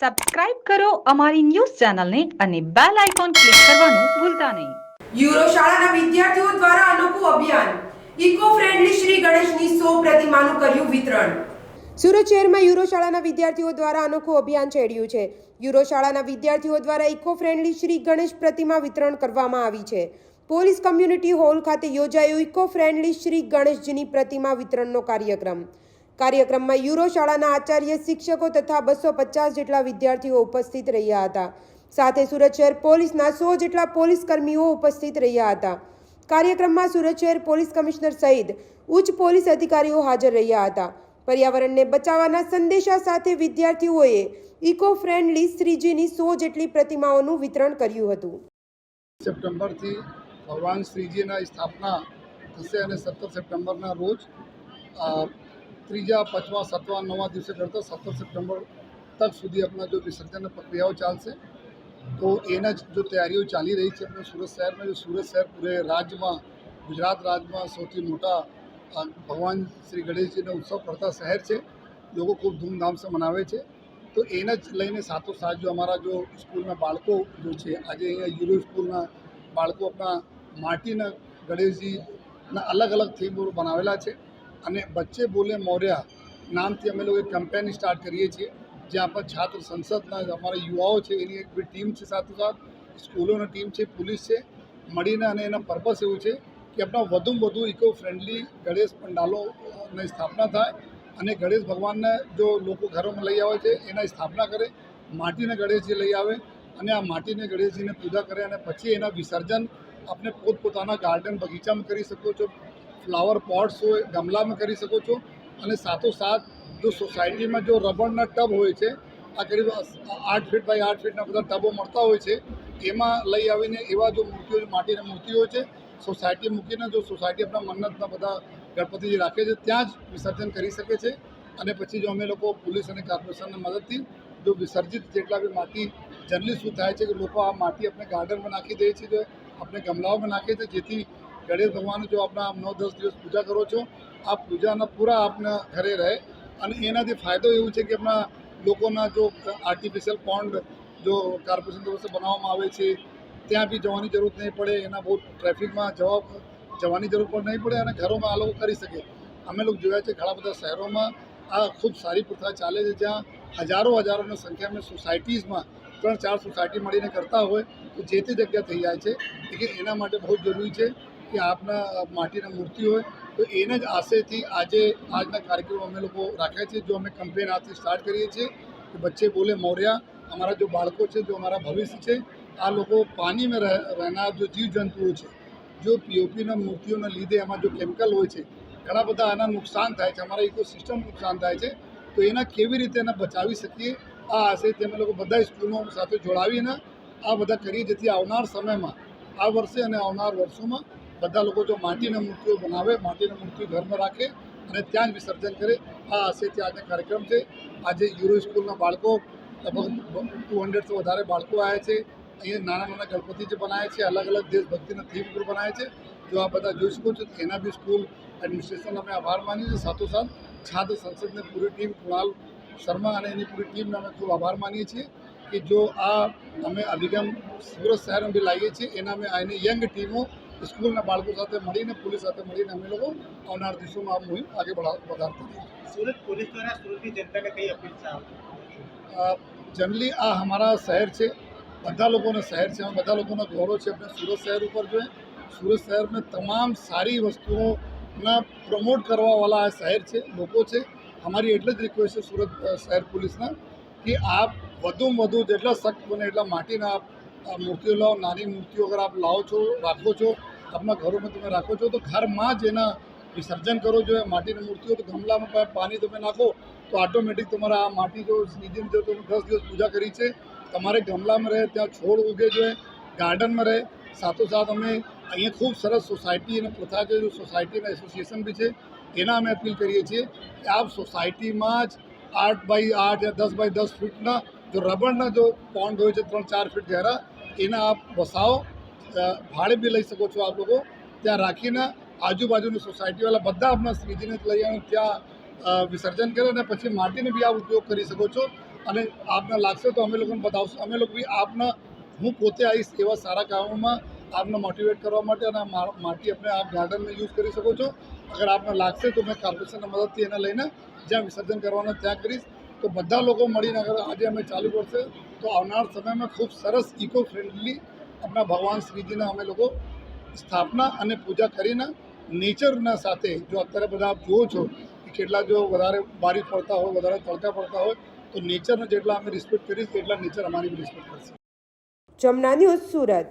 Subscribe કરો અમારી news ચેનલને અને બેલ આઇકોન ક્લિક કરવાનું ભૂલતા નહીં. યુરો શાળાના વિદ્યાર્થીઓ દ્વારા અનોખું અભિયાન. ઇકો ફ્રેન્ડલી શ્રી ગણેશની 100 પ્રતિમાનું કર્યું વિતરણ. સુરત શહેરમાં યુરો શાળાના વિદ્યાર્થીઓ દ્વારા અનોખું અભિયાન છેડ્યું છે. યુરો શાળાના વિદ્યાર્થીઓ દ્વારા ઇકો ફ્રેન્ડલી શ્રી ગણેશ પ્રતિમા વિતરણ કરવામાં આવી છે. પોલીસ કમ્યુનિટી હોલ ખાતે યોજાયો ઇકો ફ્રેન્ડલી શ્રી ગણેશજીની પ્રતિમા વિતરણનો કાર્યક્રમ. કાર્યક્રમમાં યુરો શાળાના આચાર્ય, શિક્ષકો તથા બસો પચાસ જેટલા વિદ્યાર્થીઓ ઉપસ્થિત રહ્યા હતા. સાથે સુરત શહેર પોલીસના સો જેટલા પોલીસ કર્મીઓ ઉપસ્થિત રહ્યા હતા. કાર્યક્રમમાં સુરત શહેર પોલીસ કમિશનર સહિત ઉચ્ચ પોલીસ અધિકારીઓ હાજર રહ્યા હતા. પર્યાવરણને બચાવવાના સંદેશા સાથે વિદ્યાર્થીઓએ ઇકો ફ્રેન્ડલી શ્રીજીની સો જેટલી પ્રતિમાઓનું વિતરણ કર્યું હતું. સપ્ટેમ્બરથી ભગવાન શ્રીજીના સ્થાપના થશે અને સત્તર સપ્ટેમ્બરના રોજ ત્રીજા, પાંચમા, સાતમા, નવમા દિવસે કરતાં સત્તર સપ્ટેમ્બર તક સુધી આપણા જો વિસર્જનની પ્રક્રિયાઓ ચાલશે, તો એના જ જો તૈયારીઓ ચાલી રહી છે આપણે સુરત શહેરમાં, જો સુરત શહેર પૂરે રાજ્યમાં ગુજરાત રાજ્યમાં સૌથી મોટા ભગવાન શ્રી ગણેશજીનો ઉત્સવ કરતા શહેર છે. લોકો ખૂબ ધૂમધામથી મનાવે છે. તો એને જ લઈને સાથોસાથ જો અમારા જો સ્કૂલના બાળકો જો છે, આજે અહીંયા યુરો સ્કૂલના બાળકો આપણા માટીના ગણેશજીના અલગ અલગ થીમ બનાવેલા છે. અને બચ્ચે બોલે મોર્યા નામથી અમે લોકો એક કેમ્પેન સ્ટાર્ટ કરીએ છીએ, જ્યાં પર છાત્ર સંસદના અમારા યુવાઓ છે, એની એક ટીમ છે સાથોસાથ સ્કૂલોની ટીમ છે, પોલીસ છે, મળીને અને એના પર્પસ એવું છે કે આપણા વધુમાં વધુ ઇકો ફ્રેન્ડલી ગણેશ પંડાલોની સ્થાપના થાય અને ગણેશ ભગવાનને જો લોકો ઘરોમાં લઈ આવે છે, એના સ્થાપના કરે, માટીને ગણેશજી લઈ આવે અને આ માટીને ગણેશજીને પૂજા કરે અને પછી એના વિસર્જન આપણે પોતપોતાના ગાર્ડન બગીચામાં કરી શકો છો. ફ્લાવર પોટ્સ હોય, ગમલામાં કરી શકો છો. અને સાથોસાથ જો સોસાયટીમાં જો રબરના ટબ હોય છે, આ કરીબ આઠ ફીટ બાય આઠ ફીટના બધા ટબો મળતા હોય છે, એમાં લઈ આવીને એવા જો મૂર્તિઓ, માટીની મૂર્તિઓ છે, સોસાયટી મૂકીને જો સોસાયટી આપણા મન્નતના બધા ગણપતિજી રાખે છે, ત્યાં જ વિસર્જન કરી શકે છે. અને પછી જો અમે લોકો પોલીસ અને કોર્પોરેશનની મદદથી જો વિસર્જિત જેટલા બી માટી, જનરલી શું થાય છે કે લોકો આ માટી આપણે ગાર્ડનમાં નાખી દે છે, જે આપણે ગમલાઓમાં નાખીએ છીએ, જેથી ગણેશ ભગવાન જો આપણા નવ દસ દિવસ પૂજા કરો છો આ પૂજાના પૂરા આપના ઘરે રહે અને એનાથી ફાયદો એવું છે કે આપણા લોકોના જો આર્ટિફિશિયલ પોન્ડ જો કોર્પોરેશન તરફથી બનાવવામાં આવે છે, ત્યાં બી જવાની જરૂર નહીં પડે, એના બહુ ટ્રાફિકમાં જવા જવાની જરૂર પણ નહીં પડે અને ઘરોમાં આ લોકો કરી શકે. અમે લોકો જોયા છે ઘણા બધા શહેરોમાં આ ખૂબ સારી પ્રથા ચાલે છે, જ્યાં હજારો હજારોની સંખ્યામાં સોસાયટીઝમાં ત્રણ ચાર સોસાયટી મળીને કરતા હોય, તો જે તે જગ્યા થઈ જાય છે એટલે એના માટે બહુ જરૂરી છે. કે આપના માટીના મૂર્તિ હોય, તો એને જ આશયથી આજે આજના કાર્યક્રમ અમે લોકો રાખ્યા છે જો અમે કમ્પેન આજથી સ્ટાર્ટ કરીએ છીએ, કે બચ્ચે બોલે મોર્યા, અમારા જો બાળકો છે, જો અમારા ભવિષ્ય છે, આ લોકો પાણીમાં રહે, રહેનાર જો જીવજંતુઓ છે, જો પીઓપીના મૂર્તિઓના લીધે એમાં જો કેમિકલ હોય છે, ઘણા બધા આના નુકસાન થાય છે, અમારા ઇકોસિસ્ટમ નુકસાન થાય છે, તો એના કેવી રીતે એને બચાવી શકીએ, આ આશયથી અમે લોકો બધા સ્કૂલો સાથે જોડાવીને આ બધા કરીએ, જેથી આવનાર સમયમાં, આ વર્ષે અને આવનાર વર્ષોમાં બધા લોકો જો માટીના મૂર્તિઓ બનાવે, માટીના મૂર્તિઓ ઘરમાં રાખે અને ત્યાં જ વિસર્જન કરે, આ આશયથી આજનો કાર્યક્રમ છે. આજે યુરો સ્કૂલના બાળકો લગભગ ટુ હંડ્રેડથી વધારે બાળકો આવ્યા છે. અહીંયા નાના નાના ગણપતિ જે બનાવે છે, અલગ અલગ દેશભક્તિના થીમ ઉપર બનાવે છે. જો આ બધા જોઈ શકો છો, એના બી સ્કૂલ એડમિનિસ્ટ્રેશન અમે આભાર માનીએ છીએ. સાથોસાથ છાત્ર સંસદની પૂરી ટીમ કુણાલ શર્મા અને એની પૂરી ટીમને અમે ખૂબ આભાર માનીએ છીએ કે જો આ અમે અભિગમ સુરત શહેરમાં બી લાવીએ છીએ, એના અમે આની યંગ ટીમો સ્કૂલના બાળકો સાથે મળીને પોલીસ સાથે મળીને અમે લોકો આવનાર દિવસોમાં આ મુહિમ આગળ વધારતા રહીએ. સુરત પોલીસ દ્વારા સુરતની જનતાને કઈ અપીલ છે? જનરલી આ અમારા શહેર છે બધા લોકોનો શહેર છે બધા લોકોનો ગૌરવ છે. આપણે સુરત શહેર ઉપર જોઈએ સુરત શહેરમાં તમામ સારી વસ્તુઓના પ્રમોટ કરવાવાળા આ શહેર છે લોકો છે. અમારી એટલે જ રિક્વેસ્ટ છે સુરત શહેર પોલીસના કે આપ વધુમાં વધુ જેટલા સખ્ત બને એટલા માટીના આપ મૂર્તિઓ લાવો નાની મૂર્તિઓ અગર આપ લાવો છો રાખો છો આપણા ઘરોમાં તમે રાખો છો તો ઘરમાં જ એના વિસર્જન કરો જોઈએ માટીની મૂર્તિઓ, તો ગમલામાં પાણી તમે નાખો, તો ઓટોમેટિક તમારા આ માટી જો શ્રીજીની જો તમે દસ દિવસ પૂજા કરી છે. તમારે ગમલામાં રહે, ત્યાં છોડ ઉગે જોઈએ ગાર્ડનમાં રહે. સાથોસાથ અમે અહીંયા ખૂબ સરસ સોસાયટી અને પ્રથા છે જો સોસાયટીના એસોસિએશન બી છે, એના અમે અપીલ કરીએ છીએ કે આપ સોસાયટીમાં જ આઠ બાય આઠ યા દસ બાય દસ ફૂટના જો રબરના જો પોન્ડ હોય છે, ત્રણ ચાર ફીટ ઘેરા એના આપ વસાવો ભાડે બી લઈ શકો છો આપ લોકો. ત્યાં રાખીને આજુબાજુની સોસાયટીવાળા બધા આપણા શ્રીજીને લઈ અને ત્યાં વિસર્જન કરે અને પછી માટીનો બી આ ઉપયોગ કરી શકો છો. અને આપને લાગશે તો અમે લોકોને બતાવશું. અમે લોકો બી આપના, હું પોતે આવીશ એવા સારા કામોમાં આપને મોટિવેટ કરવા માટે અને માટી આપણે આપ ગાર્ડનમાં યુઝ કરી શકો છો. અગર આપને લાગશે તો મેં કાર્પોરેશનના મદદથી એને લઈને જ્યાં વિસર્જન કરવાનું ત્યાં કરીશ. તો બધા લોકો મળીને અગર આજે અમે ચાલુ કરશે, તો આવનાર સમયમાં ખૂબ સરસ ઇકો ફ્રેન્ડલી આપણા ભગવાન શ્રીજીના અમે લોકો સ્થાપના અને પૂજા કરીને નેચરના સાથે જો અત્યારે બધા આપ જુઓ છો કે કેટલા જો વધારે બારીશ પડતા હોય, વધારે તડકા પડતા હોય, તો નેચરને જેટલા અમે રિસ્પેક્ટ કરીશ તેટલા નેચર અમારી રિસ્પેક્ટ કરશે. જમના ન્યૂઝ સુરત.